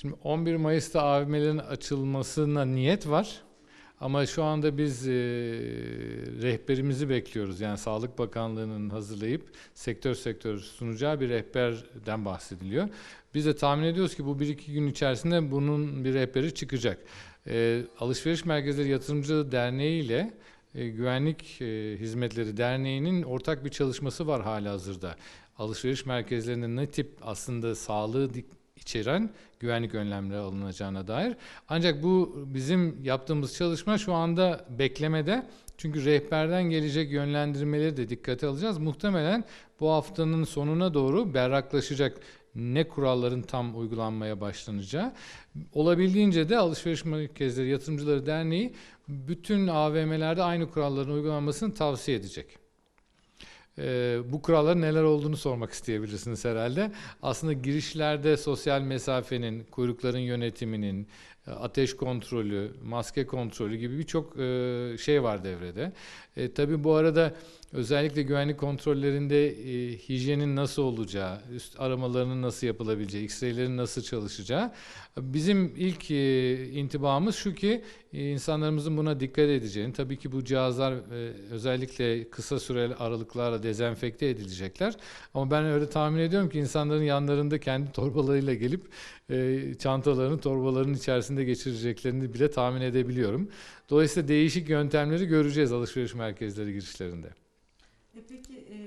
Şimdi 11 Mayıs'ta AVM'lerin açılmasına niyet var. Ama şu anda biz e, rehberimizi bekliyoruz. Yani Sağlık Bakanlığı'nın hazırlayıp sektör sektör sunacağı bir rehberden bahsediliyor. Biz de tahmin ediyoruz ki bu 1-2 gün içerisinde bunun bir rehberi çıkacak. E, Alışveriş Merkezleri Yatırımcı Derneği ile e, Güvenlik e, Hizmetleri Derneği'nin ortak bir çalışması var hala hazırda. Alışveriş merkezlerinde ne tip aslında sağlığı içeren güvenlik önlemleri alınacağına dair. Ancak bu bizim yaptığımız çalışma şu anda beklemede. Çünkü rehberden gelecek yönlendirmeleri de dikkate alacağız. Muhtemelen bu haftanın sonuna doğru berraklaşacak ne kuralların tam uygulanmaya başlanacağı. Olabildiğince de Alışveriş Merkezleri Yatırımcıları Derneği bütün AVM'lerde aynı kuralların uygulanmasını tavsiye edecek. Ee, bu kuralların neler olduğunu sormak isteyebilirsiniz herhalde. Aslında girişlerde sosyal mesafenin, kuyrukların yönetiminin, e, ateş kontrolü, maske kontrolü gibi birçok e, şey var devrede. E, tabii bu arada özellikle güvenlik kontrollerinde e, hijyenin nasıl olacağı, üst aramalarının nasıl yapılabileceği, X-ray'lerin nasıl çalışacağı. Bizim ilk e, intibamız şu ki e, insanlarımızın buna dikkat edeceğini, tabii ki bu cihazlar e, özellikle kısa süreli aralıklarla dezenfekte edilecekler. Ama ben öyle tahmin ediyorum ki insanların yanlarında kendi torbalarıyla gelip e, çantalarını torbaların içerisinde geçireceklerini bile tahmin edebiliyorum. Dolayısıyla değişik yöntemleri göreceğiz alışveriş merkezleri girişlerinde. E peki e,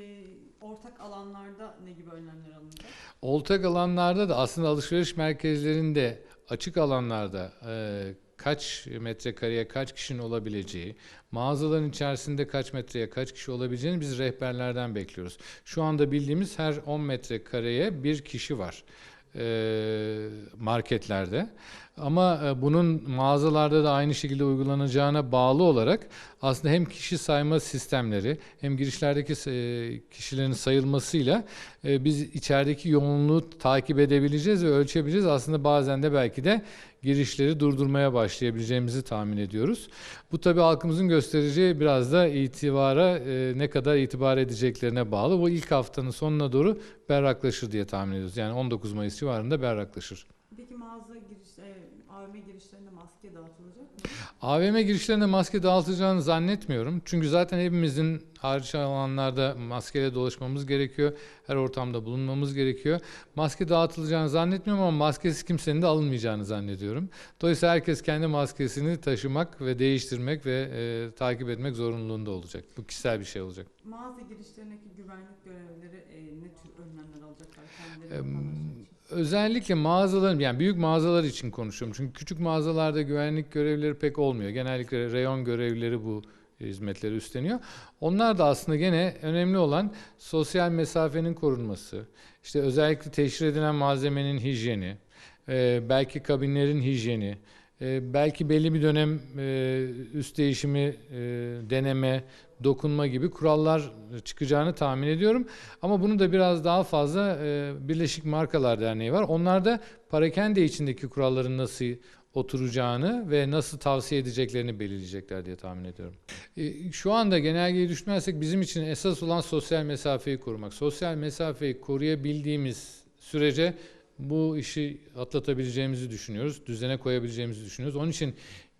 ortak alanlarda ne gibi önlemler alınacak? Ortak alanlarda da aslında alışveriş merkezlerinde açık alanlarda e, kaç metrekareye kaç kişinin olabileceği, mağazaların içerisinde kaç metreye kaç kişi olabileceğini biz rehberlerden bekliyoruz. Şu anda bildiğimiz her 10 metrekareye bir kişi var e, marketlerde. Ama e, bunun mağazalarda da aynı şekilde uygulanacağına bağlı olarak aslında hem kişi sayma sistemleri hem girişlerdeki e, kişilerin sayılmasıyla e, biz içerideki yoğunluğu takip edebileceğiz ve ölçebileceğiz. Aslında bazen de belki de girişleri durdurmaya başlayabileceğimizi tahmin ediyoruz. Bu tabii halkımızın göstereceği biraz da itibara ne kadar itibar edeceklerine bağlı. Bu ilk haftanın sonuna doğru berraklaşır diye tahmin ediyoruz. Yani 19 Mayıs civarında berraklaşır. Peki mağaza giriş, AVM girişlerinde maske dağıtılacak mı? AVM girişlerinde maske dağıtılacağını zannetmiyorum. Çünkü zaten hepimizin hariç alanlarda maskeyle dolaşmamız gerekiyor. Her ortamda bulunmamız gerekiyor. Maske dağıtılacağını zannetmiyorum ama maskesiz kimsenin de alınmayacağını zannediyorum. Dolayısıyla herkes kendi maskesini taşımak ve değiştirmek ve e, takip etmek zorunluluğunda olacak. Bu kişisel bir şey olacak. Mağaza girişlerindeki güvenlik görevlileri e, ne tür önlemler alacaklar kendileri için? Özellikle mağazaların yani büyük mağazalar için konuşuyorum. Çünkü küçük mağazalarda güvenlik görevlileri pek olmuyor. Genellikle reyon görevlileri bu hizmetleri üstleniyor. Onlar da aslında gene önemli olan sosyal mesafenin korunması, işte özellikle teşhir edilen malzemenin hijyeni, e, belki kabinlerin hijyeni, e, belki belli bir dönem e, üst değişimi e, deneme, dokunma gibi kurallar çıkacağını tahmin ediyorum. Ama bunu da biraz daha fazla e, Birleşik Markalar Derneği var. Onlar da parakende içindeki kuralların nasıl oturacağını ve nasıl tavsiye edeceklerini belirleyecekler diye tahmin ediyorum. E, Şu anda genelgeyi düşünmezsek bizim için esas olan sosyal mesafeyi korumak. Sosyal mesafeyi koruyabildiğimiz sürece bu işi atlatabileceğimizi düşünüyoruz. Düzene koyabileceğimizi düşünüyoruz. Onun için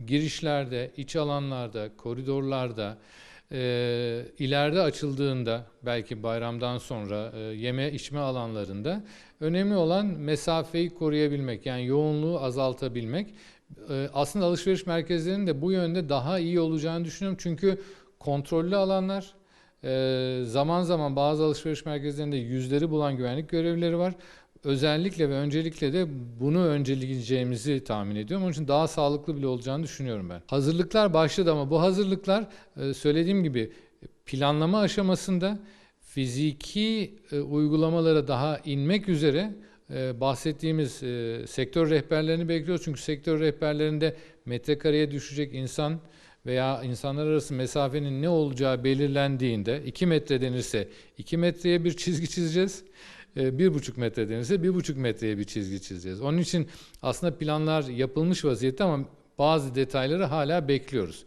girişlerde, iç alanlarda, koridorlarda, e, ileride açıldığında belki bayramdan sonra e, yeme içme alanlarında önemli olan mesafeyi koruyabilmek yani yoğunluğu azaltabilmek. E, aslında alışveriş merkezlerinin de bu yönde daha iyi olacağını düşünüyorum çünkü kontrollü alanlar e, zaman zaman bazı alışveriş merkezlerinde yüzleri bulan güvenlik görevlileri var. Özellikle ve öncelikle de bunu önceleyeceğimizi tahmin ediyorum. Onun için daha sağlıklı bile olacağını düşünüyorum ben. Hazırlıklar başladı ama bu hazırlıklar e, söylediğim gibi planlama aşamasında fiziki e, uygulamalara daha inmek üzere e, bahsettiğimiz sektör rehberlerini bekliyoruz. Çünkü sektör rehberlerinde metrekareye düşecek insan veya insanlar arası mesafenin ne olacağı belirlendiğinde 2 metre denirse 2 metreye bir çizgi çizeceğiz. E, bir buçuk metre denirse bir buçuk metreye bir çizgi çizeceğiz. Onun için aslında planlar yapılmış vaziyette ama bazı detayları hala bekliyoruz.